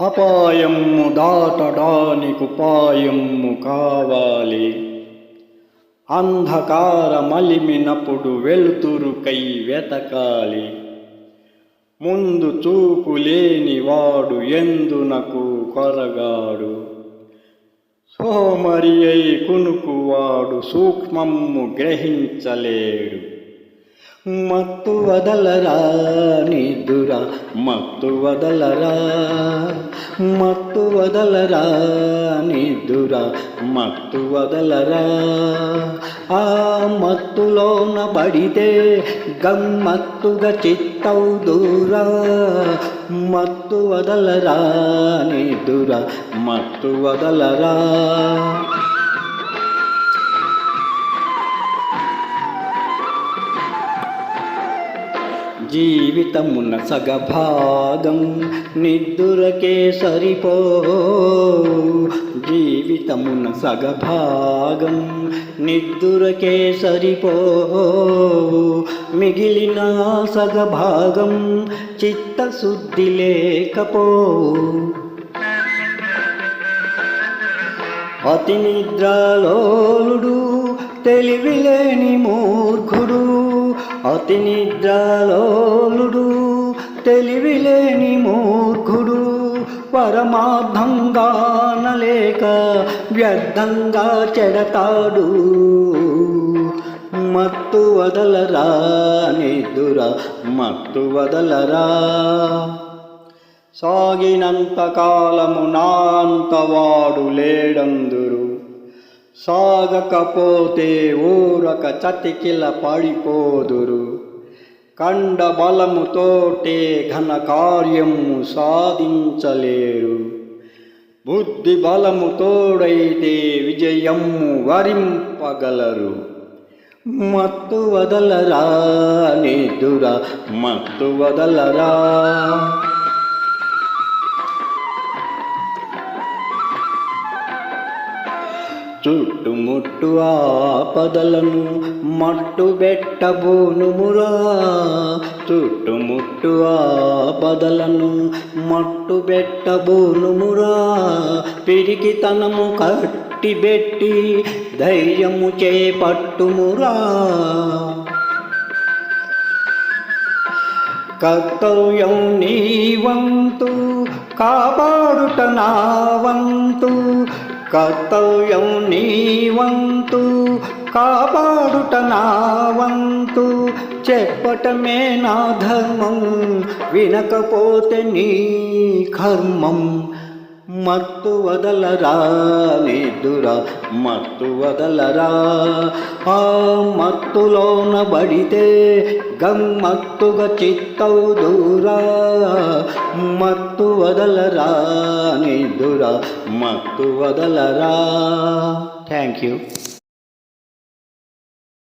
అపాయము దాటడానికుపాయము కావాలి. అంధకార మలిమినప్పుడు వెలుతురుకై వెతకాలి. ముందు చూపు లేనివాడు ఎందునకు కొరగాడు? సోమరియై కునుకువాడు సూక్ష్మము గ్రహించలేడు. మత్తు వదలరా నిదుర మత్తు వదలరా మత్తు వదలరా నిదుర మత్తు వదలరా. ఆ మత్తులోన పడితే గమ్మత్తుగా చిత్తవు దూరా మత్తు వదలరా నిదుర మత్తు వదలరా. జీవితమున సగభాగం నిద్దురకే సరిపో జీవితమున సగభాగం నిద్దురకే సరిపో మిగిలిన సగభాగం చిత్తశుద్ధి లేకపో అతి నిద్రలోలుడు తెలివిలేని మూర్ఖుడు. అతి నిద్రలోలుడు తెలివిలేని మూర్ఖుడు పరమార్థంగా నలేక వ్యర్థంగా చెడతాడు. మత్తు వదలరా నిదురా మత్తు వదలరా? సాగినంత కాలము నాంతవాడు లేడందు సాగకపోతే ఊరక చతికిల పడిపోదురు. కండ బలముతోటే ఘన కార్యము సాధించలేరు. బుద్ధి బలము తోడైతే విజయము వరింపగలరు. మత్తు వదలరా నిదుర మత్తు వదలరా? చుట్టుముట్టు ఆపదలను మట్టు బెట్టబోనుమురా చుట్టుముట్టు ఆపదలను మట్టు బెట్టబోనుమురా పిరికితనము కట్టిబెట్టి ధైర్యము చేపట్టుమురా కర్తవ్యం నీ వంతు కాపాడుట నా వంతు. కర్తవ్యం నీ వంతు కాపాడుట నా వంతు చెప్పటమే నా ధర్మం వినకపోతే నీ కర్మం. మత్తు వదలరా నిదుర మత్తు వదలరా ఆ మత్తులోన బడితే గమ్మత్తుగా చిత్తవు దూరా. మత్తు వదలరా నిదుర మత్తు వదలరా థ్యాంక్ యూ